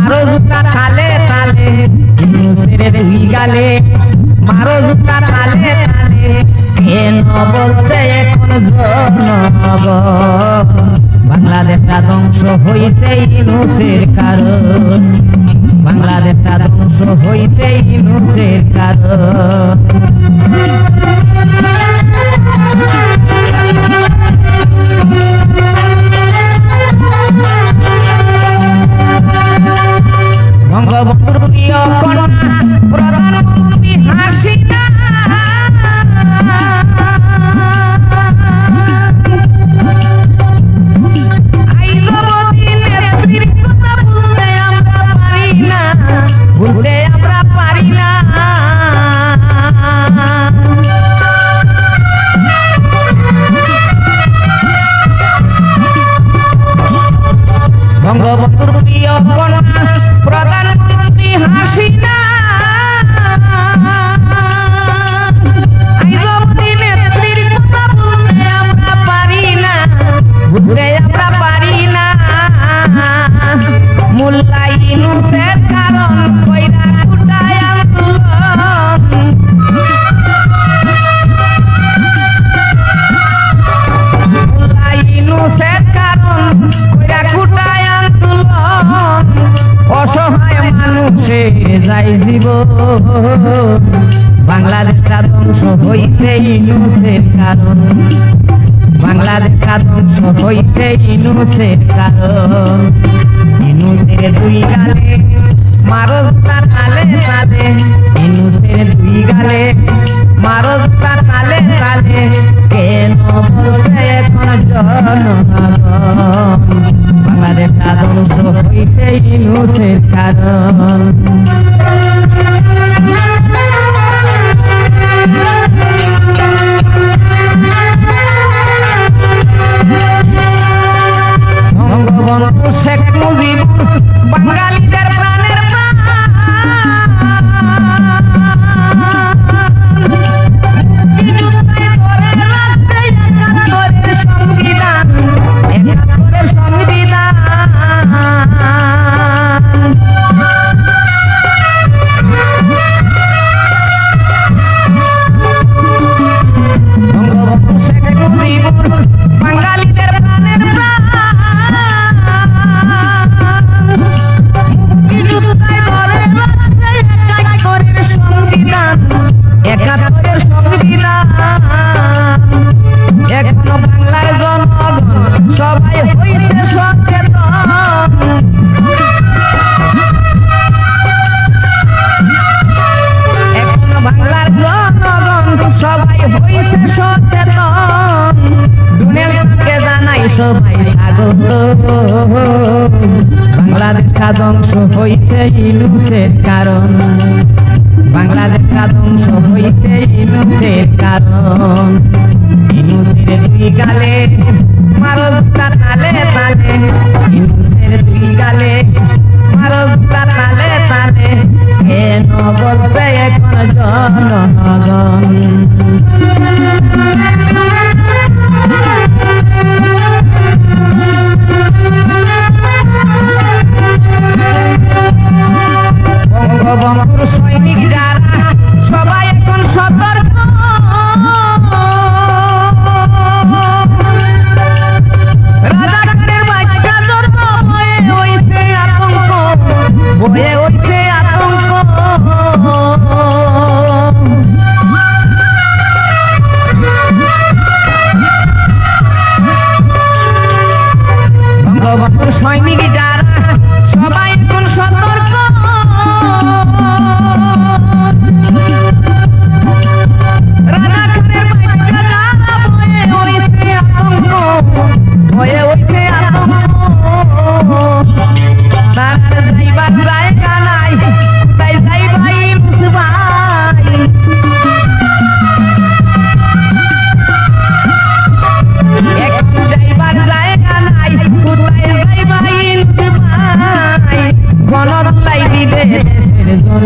মারো জুতা তালে তালে ইনুসের দুই গালে। মারো জুতা তালে তালে কেন বলছে এখন জনগণ বাংলাদেশটা ধ্বংস হয়েছে ইনুসের কারণ। বাংলাদেশটা ধ্বংস হয়েছে ইনুসের কারণ। যাই জীব বাংলাদেশটা ধ্বংস হইছে ইনুসের কারণ। বাংলাদেশটা ধ্বংস হইছে ইনুসের কারণ। ইনুসের দুই গালে মারো তার তালে তালে। ইনুসের দুই গালে মারো তার তালে তালে। কেন বলছে এখন জনগণ? ধ্বংস হইছে ইনুসের কারণ। সবাই স্বাগত বাংলাদেশটা ধ্বংস হয়েছে ইলুসের কারণ। বাংলাদেশটা ধ্বংস হয়েছে ইলুসের কারণ। ইলুসের দুই গালে বঙ্গবন্ধুর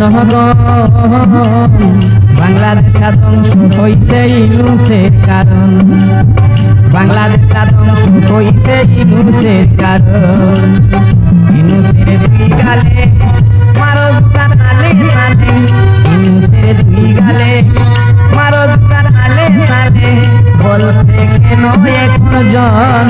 জনগণ বাংলাদেশটা ধ্বংস হয়েছে ইনুসের কারণ। বাংলাদেশটা ধ্বংস হয়েছে ইনুসের কারণ। ইনুসের দুই গালে মারো দুকান আলে নালে ইনুসের দুই গালে মারো দুকান আলে বলছে কেন এখন জন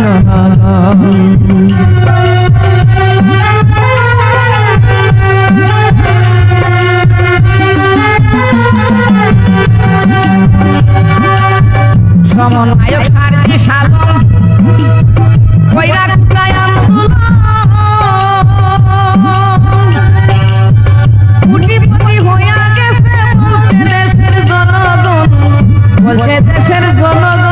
দেশের জন্য